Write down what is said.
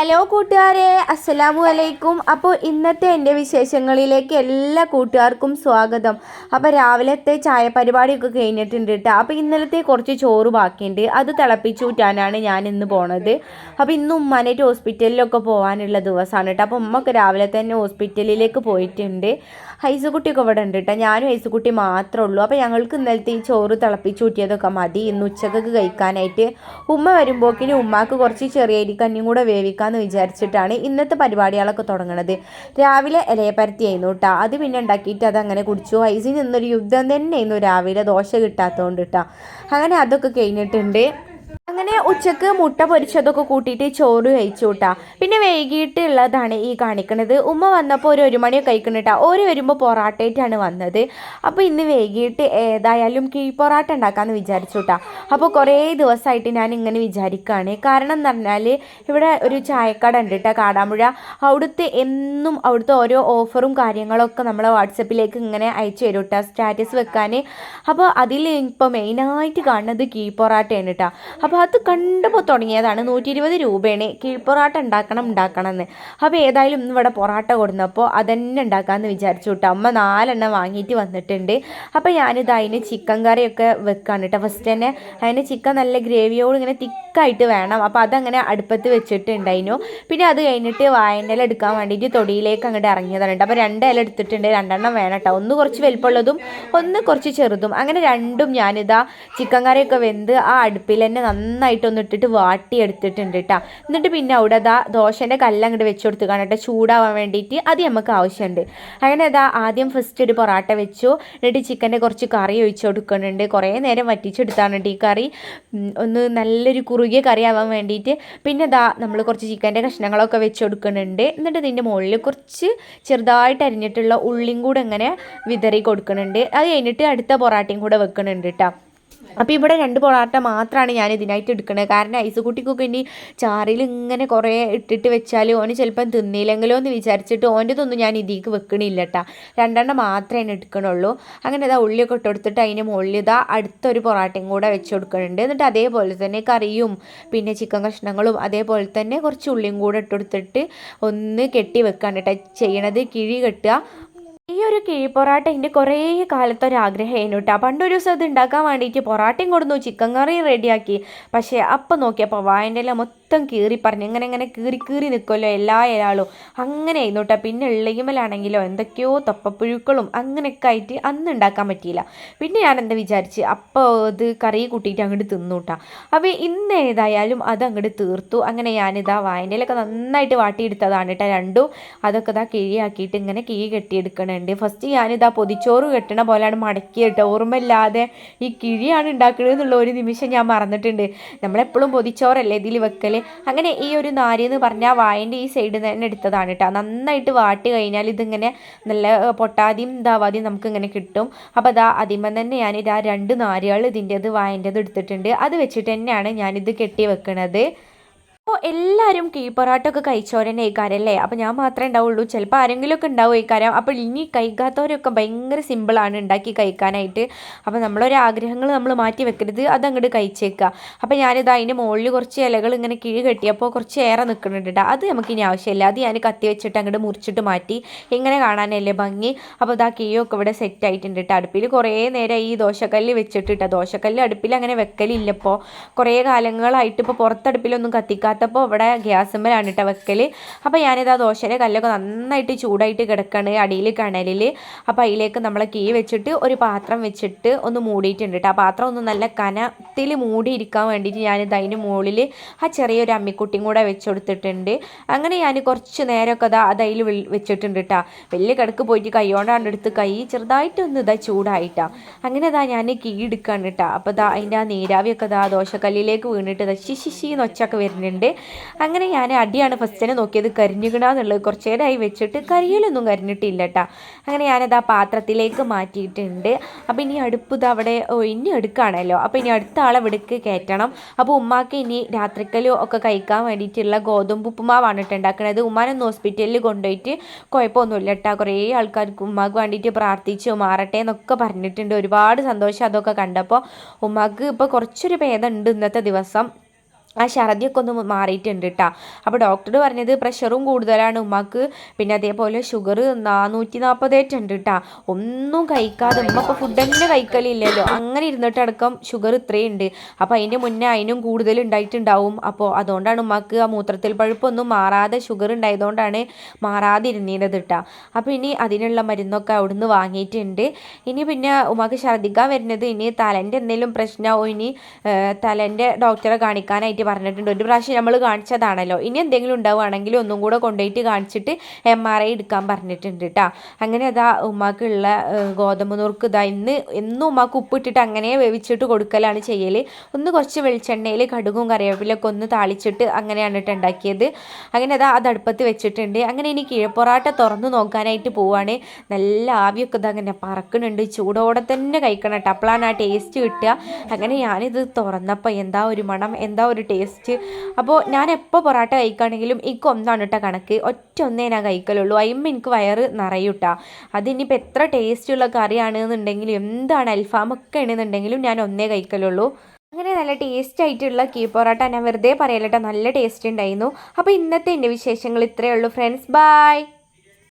Hello കൂട്ടുകാരെ അസ്സലാമു അലൈക്കും. അപ്പോൾ ഇന്നത്തെ എന്റെ വിശേഷങ്ങളിലേക്ക് എല്ലാ കൂട്ടുകാർക്കും സ്വാഗതം. അപ്പോൾ രാവിലത്തെ ചായ പരിപാടിയൊക്കെ കഴിഞ്ഞിട്ടുണ്ട് കേട്ടോ അപ്പോൾ ഇന്നലത്തെ കുറച്ച് ചോറ് ബാക്കിയുണ്ട്. അത് തിളപ്പിച്ച് ഞാൻ ഇന്ന് പോണത്. അപ്പോൾ ഇന്ന് ഉമ്മാനായിട്ട് ഹോസ്പിറ്റലിലൊക്കെ പോകാനുള്ള ദിവസമാണ് കേട്ടോ അപ്പോൾ ഉമ്മക്ക് രാവിലെ തന്നെ ഹോസ്പിറ്റലിലേക്ക് പോയിട്ടുണ്ട്. ഹൈസുകുട്ടിയൊക്കെ ഇവിടെ ഉണ്ട് കേട്ടോ ഞാനും ഹൈസുകുട്ടി മാത്രമേ ഉള്ളൂ. അപ്പോൾ ഞങ്ങൾക്ക് ഇന്നലത്തെ ഈ ചോറ് തിളപ്പിച്ച് മതി. ഇന്ന് ഉച്ചക്കൊക്കെ കഴിക്കാനായിട്ട് ഉമ്മ വരുമ്പോക്കിന് ഉമ്മാക്ക് കുറച്ച് ചെറിയ അരിക്കഞ്ഞും കൂടെ വേവിക്കാമെന്ന് വിചാരിച്ചിട്ടാണ് ഇന്നത്തെ പരിപാടികളൊക്കെ തുടങ്ങണത്. രാവിലെ ഇലയപ്പരത്തിയായിരുന്നു കേട്ടോ അത് പിന്നെ ഉണ്ടാക്കിയിട്ട് അത് അങ്ങനെ കുടിച്ചു. ഐസിൽ നിന്നൊരു യുദ്ധം തന്നെ തന്നെയായിരുന്നു രാവിലെ ദോശ കിട്ടാത്തതുകൊണ്ട് കേട്ടോ അങ്ങനെ അതൊക്കെ കഴിഞ്ഞിട്ടുണ്ട്. അങ്ങനെ ഉച്ചയ്ക്ക് മുട്ട പൊരിച്ചതൊക്കെ കൂട്ടിയിട്ട് ചോറ് കഴിച്ചു കൂട്ടാ പിന്നെ വൈകിട്ടുള്ളതാണ് ഈ കാണിക്കണത്. ഉമ്മ വന്നപ്പോൾ ഒരു ഒരു മണിയൊക്കെ കഴിക്കണിട്ടാ. ഓര് വരുമ്പോൾ പൊറാട്ടയായിട്ടാണ് വന്നത്. അപ്പോൾ ഇന്ന് വൈകിട്ട് ഏതായാലും കിഴി പൊറാട്ട ഉണ്ടാക്കാമെന്ന് വിചാരിച്ചു കൂട്ടാ അപ്പോൾ കുറേ ദിവസമായിട്ട് ഞാൻ ഇങ്ങനെ വിചാരിക്കുകയാണ് കാരണം എന്ന് പറഞ്ഞാൽ ഇവിടെ ഒരു ചായക്കട ഉണ്ട് കേട്ടോ കാടാമ്പുഴ. അവിടുത്തെ എന്നും അവിടുത്തെ ഓരോ ഓഫറും കാര്യങ്ങളൊക്കെ നമ്മളെ വാട്സപ്പിലേക്ക് ഇങ്ങനെ അയച്ചു തരും കേട്ടോ സ്റ്റാറ്റസ് വെക്കാൻ അപ്പോൾ അതിൽ ഇപ്പോൾ മെയിനായിട്ട് കാണുന്നത് കീ പൊറാട്ടയാണ് കേട്ടോ അപ്പോൾ അത് കണ്ടപ്പോൾ തുടങ്ങിയതാണ്. നൂറ്റി ഇരുപത് രൂപയാണ് കീഴ്പൊറാട്ട ഉണ്ടാക്കണം ഉണ്ടാക്കണം എന്ന് അപ്പോൾ ഏതായാലും ഇന്ന് ഇവിടെ പൊറാട്ട കൊടുന്നപ്പോൾ അതന്നെ ഉണ്ടാക്കാമെന്ന് വിചാരിച്ചു കേട്ടോ അമ്മ നാലെണ്ണം വാങ്ങിയിട്ട് വന്നിട്ടുണ്ട്. അപ്പോൾ ഞാനിത് അതിന് ചിക്കൻ കറിയൊക്കെ വെക്കാണ് കേട്ടോ ഫസ്റ്റ് തന്നെ അതിന് ചിക്കൻ നല്ല ഗ്രേവിയോട് ഇങ്ങനെ തിക്കായിട്ട് വേണം. അപ്പോൾ അതങ്ങനെ അടുപ്പത്ത് വെച്ചിട്ടുണ്ട് വെച്ചിട്ടുണ്ടായിരുന്നു. പിന്നെ അത് കഴിഞ്ഞിട്ട് വായനയില എടുക്കാൻ വേണ്ടിയിട്ട് തൊടിയിലേക്ക് അങ്ങോട്ട് ഇറങ്ങിയതാണ് കേട്ടോ അപ്പോൾ രണ്ട് എടുത്തിട്ടുണ്ട്. രണ്ടെണ്ണം വേണം കേട്ടോ ഒന്ന് കുറച്ച് വലിപ്പമുള്ളതും ഒന്ന് കുറച്ച് ചെറുതും. അങ്ങനെ രണ്ടും ഞാനിതാ ചിക്കൻ കറിയൊക്കെ വെന്ത് ആ അടുപ്പിൽ തന്നെ നന്നായിട്ടൊന്ന് ഇട്ടിട്ട് വാട്ടി എടുത്തിട്ടുണ്ട് കേട്ടോ എന്നിട്ട് പിന്നെ അവിടെ അതാ ദോശന്റെ കല്ല് അങ്ങോട്ട് വെച്ച് കൊടുത്ത് കേട്ടോ ചൂടാവാൻ വേണ്ടിയിട്ട് അത് നമുക്ക് ആവശ്യമുണ്ട് അങ്ങനെ അതാ ആദ്യം ഫസ്റ്റ് ഒരു പൊറാട്ട വെച്ചു. എന്നിട്ട് ചിക്കന്റെ കുറച്ച് കറി ഒഴിച്ചു കൊടുക്കുന്നുണ്ട്. കുറേ നേരം വറ്റിച്ചെടുത്താണ് ഈ കറി. ഒന്ന് നല്ലൊരു കുറുകിയ കറി ആവാൻ വേണ്ടിയിട്ട് പിന്നെ അതാ നമ്മൾ കുറച്ച് ചിക്കന്റെ കഷ്ണങ്ങളൊക്കെ വെച്ച് കൊടുക്കുന്നുണ്ട്. എന്നിട്ട് ഇതിന്റെ മുകളിൽ കുറച്ച് ചെറുതായിട്ട് അരിഞ്ഞിട്ടുള്ള ഉള്ളിയും കൂടെ ഇങ്ങനെ വിതറി കൊടുക്കുന്നുണ്ട്. അത് കഴിഞ്ഞിട്ട് അടുത്ത പൊറാട്ടയും കൂടെ വെക്കുന്നുണ്ട് കേട്ടോ അപ്പോൾ ഇവിടെ രണ്ട് പൊറാട്ട മാത്രമാണ് ഞാൻ ഇതിനായിട്ട് എടുക്കുന്നത് കാരണം ഐസുകുട്ടിക്കൊക്കെ ഇനി ചാറിൽ ഇങ്ങനെ കുറേ ഇട്ടിട്ട് വെച്ചാൽ ഓന് ചിലപ്പം തിന്നില്ലെങ്കിലോ എന്ന് വിചാരിച്ചിട്ട് ഓന്റെതൊന്നും ഞാൻ ഇതിലേക്ക് വെക്കണില്ല കേട്ടോ രണ്ടെണ്ണം മാത്രമേ എടുക്കണുള്ളൂ. അങ്ങനെ ഇതാ ഉള്ളിയൊക്കെ ഇട്ട് കൊടുത്തിട്ട് അതിന് മുകളിൽ ഇതാ അടുത്തൊരു പൊറാട്ടയും കൂടെ വെച്ച് കൊടുക്കുന്നുണ്ട് എന്നിട്ട് അതേപോലെ തന്നെ കറിയും പിന്നെ ചിക്കൻ കഷ്ണങ്ങളും അതേപോലെ തന്നെ കുറച്ച് ഉള്ളിയും കൂടെ ഇട്ട് കൊടുത്തിട്ട് ഒന്ന് കെട്ടി വെക്കാണ് കേട്ടോ ചെയ്യണത് കിഴി കെട്ടുക ഒരു കിഴി പൊറാട്ട എന്റെ കുറേ കാലത്തെ ഒരു ആഗ്രഹമായിരുന്നു കേട്ടോ പണ്ടൊരു ദിവസം ഇത് ഉണ്ടാക്കാൻ വേണ്ടിയിട്ട് പൊറാട്ടയും കൊടുന്നു ചിക്കൻ കറിയും റെഡിയാക്കി. പക്ഷേ അപ്പം നോക്കിയപ്പോൾ വായന്റെ എല്ലാം മൊത്തം കീറി പറഞ്ഞു ഇങ്ങനെ ഇങ്ങനെ കീറി കീറി നിൽക്കുമല്ലോ എല്ലാ ഇലാളും അങ്ങനെ ആയിരുന്നു കേട്ടോ പിന്നെ ഇള്ളയിമലാണെങ്കിലോ എന്തൊക്കെയോ തൊപ്പപ്പുഴുക്കളും അങ്ങനെയൊക്കെ ആയിട്ട് അന്ന് ഉണ്ടാക്കാൻ പറ്റിയില്ല. പിന്നെ ഞാൻ എന്താ വിചാരിച്ച് അപ്പോൾ ഇത് കറി കൂട്ടിയിട്ട് അങ്ങോട്ട് തിന്നു കേട്ടോ അപ്പോൾ ഇന്ന് ഏതായാലും അത് അങ്ങോട്ട് തീർത്തു. അങ്ങനെ ഞാനിതാ വായനയിലൊക്കെ നന്നായിട്ട് വാട്ടിയെടുത്തതാണ് കേട്ടോ രണ്ടും അതൊക്കെ ഇതാ കിഴിയാക്കിയിട്ട് ഇങ്ങനെ കിഴി കെട്ടിയെടുക്കണുണ്ട്. ഫസ്റ്റ് ഞാനിതാ പൊതിച്ചോറ് കെട്ടണ പോലെയാണ് മടക്കിയിട്ട്. ഓർമ്മയില്ലാതെ ഈ കിഴിയാണ് ഉണ്ടാക്കുന്നത് എന്നുള്ള ഒരു നിമിഷം ഞാൻ മറന്നിട്ടുണ്ട്. നമ്മളെപ്പോഴും പൊതിച്ചോറല്ലേ ഇതിൽ വെക്കൽ അങ്ങനെ ഈ ഒരു നാരി എന്ന് പറഞ്ഞാൽ വായന്റെ ഈ സൈഡിൽ തന്നെ എടുത്തതാണ് കേട്ടോ നന്നായിട്ട് വാട്ടി കഴിഞ്ഞാൽ ഇതിങ്ങനെ നല്ല പൊട്ടാതിയും ഇതാവാതിയും നമുക്കിങ്ങനെ കിട്ടും. അപ്പോൾ അതാ അതിമ തന്നെ ഞാൻ ഇതാ രണ്ട് നാരികൾ ഇതിന്റെത് വായന്റെത് എടുത്തിട്ടുണ്ട്. അത് വെച്ചിട്ട് തന്നെയാണ് ഞാനിത് കെട്ടി വെക്കണത്. അപ്പോൾ എല്ലാവരും കീ പൊറാട്ടൊക്കെ കഴിച്ചവരെന്നെ കഴിക്കാരല്ലേ അപ്പോൾ ഞാൻ മാത്രമേ ഉണ്ടാവുള്ളൂ. ചിലപ്പോൾ ആരെങ്കിലുമൊക്കെ ഉണ്ടാവും കഴിക്കാരം അപ്പോൾ ഇനി കഴിക്കാത്തവരൊക്കെ ഭയങ്കര സിമ്പിളാണ് ഉണ്ടാക്കി കഴിക്കാനായിട്ട്. അപ്പോൾ നമ്മളൊരു ആഗ്രഹങ്ങൾ നമ്മൾ മാറ്റി വെക്കരുത്. അതങ്ങോട്ട് കഴിച്ചേക്കുക അപ്പോൾ ഞാനിത് അതിന്റെ മുകളിൽ കുറച്ച് ഇലകൾ ഇങ്ങനെ കിഴി കെട്ടിയപ്പോൾ കുറച്ച് ഏറെ നിൽക്കുന്നുണ്ട് കേട്ടോ അത് നമുക്ക് ഇനി ആവശ്യമില്ല. അത് ഞാൻ കത്തി വെച്ചിട്ട് അങ്ങോട്ട് മുറിച്ചിട്ട് മാറ്റി. ഇങ്ങനെ കാണാനല്ലേ ഭംഗി. അപ്പോൾ ഇതാ കീയൊക്കെ ഇവിടെ സെറ്റ് ആയിട്ടുണ്ട് കേട്ടോ അടുപ്പിൽ കുറേ നേരം ഈ ദോശക്കല്ല് വെച്ചിട്ടിട്ടാണ് ദോശക്കല്ല് അടുപ്പിൽ അങ്ങനെ വെക്കലില്ലപ്പോൾ കുറേ കാലങ്ങളായിട്ട് ഇപ്പോൾ പുറത്തടുപ്പിലൊന്നും കത്തിക്കാത്തപ്പോൾ ഇവിടെ ഗ്യാസുമ്മലാണ് കേട്ടോ വെക്കൽ അപ്പോൾ ഞാനിതാ ദോശയുടെ കല്ലൊക്കെ നന്നായിട്ട് ചൂടായിട്ട് കിടക്കുകയാണ് അടിയിൽ കണലിൽ അപ്പോൾ അതിലേക്ക് നമ്മൾ കീ വെച്ചിട്ട് ഒരു പാത്രം വെച്ചിട്ട് ഒന്ന് മൂടിയിട്ടുണ്ട് കേട്ടോ ആ പാത്രം ഒന്ന് നല്ല കനത്തിൽ മൂടിയിരിക്കാൻ വേണ്ടിയിട്ട് ഞാനിത് അതിന് മുകളിൽ ആ ചെറിയൊരു അമ്മിക്കുട്ടിയും കൂടെ വെച്ച് കൊടുത്തിട്ടുണ്ട്. അങ്ങനെ ഞാൻ കുറച്ച് നേരമൊക്കെ അതാ അത് അതിൽ വെച്ചിട്ടുണ്ട് കേട്ടോ വലിയ കിടക്ക് പോയിട്ട് കൈകൊണ്ടാണ് എടുത്ത് കൈ ചെറുതായിട്ടൊന്ന് ഇതാ ചൂടായിട്ടാ അങ്ങനെ ഇതാ ഞാൻ കീ എടുക്കാണ് കേട്ടോ അപ്പോൾ ഇതാ അതിന്റെ ആ നീരാവിയൊക്കെ ഇതാ ദോശക്കല്ലിലേക്ക് വീണിട്ട് ഇതാ ശിശിശി എന്നൊച്ചൊക്കെ വരുന്നുണ്ട്. അങ്ങനെ ഞാൻ അടിയാണ് ഫസ്റ്റ് തന്നെ നോക്കിയത് കരിഞ്ഞുകിടാന്നുള്ളത് കുറച്ച് നേരമായി വെച്ചിട്ട് കരിയിലൊന്നും കരിഞ്ഞിട്ടില്ല കേട്ടോ അങ്ങനെ ഞാനത് ആ പാത്രത്തിലേക്ക് മാറ്റിയിട്ടുണ്ട്. അപ്പോൾ ഇനി അടുപ്പ് ഇത് അവിടെ ഇനി എടുക്കുകയാണല്ലോ അപ്പോൾ ഇനി അടുത്ത ആളെ വിടുക്ക് കയറ്റണം. അപ്പോൾ ഉമ്മാക്ക് ഇനി രാത്രിക്കലും ഒക്കെ കഴിക്കാൻ വേണ്ടിയിട്ടുള്ള ഗോതമ്പ് ഉപ്പുമാവാണ് കേട്ടോ ഉണ്ടാക്കുന്നത് ഉമ്മാനൊന്ന് ഹോസ്പിറ്റലിൽ കൊണ്ടുപോയിട്ട് കുഴപ്പമൊന്നുമില്ല കേട്ടോ കുറേ ആൾക്കാർക്ക് ഉമ്മാക്ക് വേണ്ടിയിട്ട് പ്രാർത്ഥിച്ചു മാറട്ടെ എന്നൊക്കെ പറഞ്ഞിട്ടുണ്ട്. ഒരുപാട് സന്തോഷം അതൊക്കെ കണ്ടപ്പോൾ ഉമ്മാക്ക് ഇപ്പോൾ കുറച്ചൊരു ഭേദമുണ്ട് ഇന്നത്തെ ദിവസം. ആ ഛർദിയൊക്കെ ഒന്ന് മാറിയിട്ടുണ്ട് കേട്ടോ അപ്പോൾ ഡോക്ടർ പറഞ്ഞത് പ്രഷറും കൂടുതലാണ് ഉമ്മക്ക്. പിന്നെ അതേപോലെ ഷുഗർ നാനൂറ്റി നാൽപ്പതേറ്റുണ്ട് കേട്ടോ ഒന്നും കഴിക്കാതെ ഉമ്മ ഇപ്പോൾ ഫുഡ് തന്നെ കഴിക്കലില്ലല്ലോ. അങ്ങനെ ഇരുന്നിട്ടടക്കം ഷുഗർ ഇത്രയും ഉണ്ട് അപ്പോൾ അതിന്റെ മുന്നേ അതിനും കൂടുതൽ ഉണ്ടായിട്ടുണ്ടാവും. അപ്പോൾ അതുകൊണ്ടാണ് ഉമ്മക്ക് ആ മൂത്രത്തിൽ പഴുപ്പൊന്നും മാറാതെ ഷുഗർ ഉണ്ടായതുകൊണ്ടാണ് മാറാതിരുന്നത് കേട്ടോ അപ്പോൾ ഇനി അതിനുള്ള മരുന്നൊക്കെ അവിടുന്ന് വാങ്ങിയിട്ടുണ്ട്. ഇനി പിന്നെ ഉമ്മക്ക് ഛർദ്ദിക്കാൻ വരുന്നത് ഇനി തലന്റെ എന്തെങ്കിലും പ്രശ്നമോ ഇനി തലന്റെ ഡോക്ടറെ കാണിക്കാനായിട്ട് പറഞ്ഞിട്ടുണ്ട്. ഒരു പ്രാവശ്യം നമ്മൾ കാണിച്ചതാണല്ലോ. ഇനി എന്തെങ്കിലും ഉണ്ടാവുകയാണെങ്കിൽ ഒന്നും കൂടെ കൊണ്ടുപോയിട്ട് കാണിച്ചിട്ട് എം ആർ ഐ എടുക്കാൻ പറഞ്ഞിട്ടുണ്ട് കേട്ടോ അങ്ങനെ അതാ ഉമ്മാക്കുള്ള ഗോതമ്പ് നുറുക്ക് ഇതാ ഇന്ന് എന്നും ഉമ്മാക്ക് ഉപ്പിട്ടിട്ട് അങ്ങനെ വേവിച്ചിട്ട് കൊടുക്കലാണ് ചെയ്യൽ ഒന്ന് കുറച്ച് വെളിച്ചെണ്ണയിൽ കടുകും കറിവേപ്പിലൊക്കെ ഒന്ന് താളിച്ചിട്ട് അങ്ങനെയാണ് ഉണ്ടാക്കിയത്. അങ്ങനെ അതാ അത് അടുപ്പത്ത് വെച്ചിട്ടുണ്ട്. അങ്ങനെ ഇനി കിഴപ്പൊറാട്ട തുറന്ന് നോക്കാനായിട്ട് പോവുകയാണ് നല്ല ആവിയൊക്കെ ഇതാ അങ്ങനെ പറക്കുന്നുണ്ട്. ചൂടോടെ തന്നെ കഴിക്കണം കേട്ടോ അപ്പോഴാണ് ആ ടേസ്റ്റ് കിട്ടുക. അങ്ങനെ ഞാനിത് തുറന്നപ്പോൾ എന്താ ഒരു മണം എന്താ ഒരു ടേസ്റ്റ് അപ്പോൾ ഞാൻ എപ്പോൾ പൊറോട്ട കഴിക്കുകയാണെങ്കിലും എനിക്ക് ഒന്നാണ് കേട്ടോ കണക്ക്. ഒറ്റ ഒന്നേ ഞാൻ കഴിക്കലുള്ളൂ. അതിന്മേൽ എനിക്ക് വയറ് നിറയൂട്ടാ അതിനിപ്പോൾ എത്ര ടേസ്റ്റുള്ള കറിയാണെന്നുണ്ടെങ്കിലും എന്താണ് അൽഫാമൊക്കെ ആണെന്നുണ്ടെങ്കിലും ഞാൻ ഒന്നേ കഴിക്കലുള്ളൂ. അങ്ങനെ നല്ല ടേസ്റ്റ് ആയിട്ടുള്ള കീ പൊറോട്ട ഞാൻ വെറുതെ പറയലട്ടോ. നല്ല ടേസ്റ്റ് ഉണ്ടായിരുന്നു അപ്പോൾ ഇന്നത്തെ എന്റെ വിശേഷങ്ങൾ ഇത്രയേ ഉള്ളൂ. Friends bye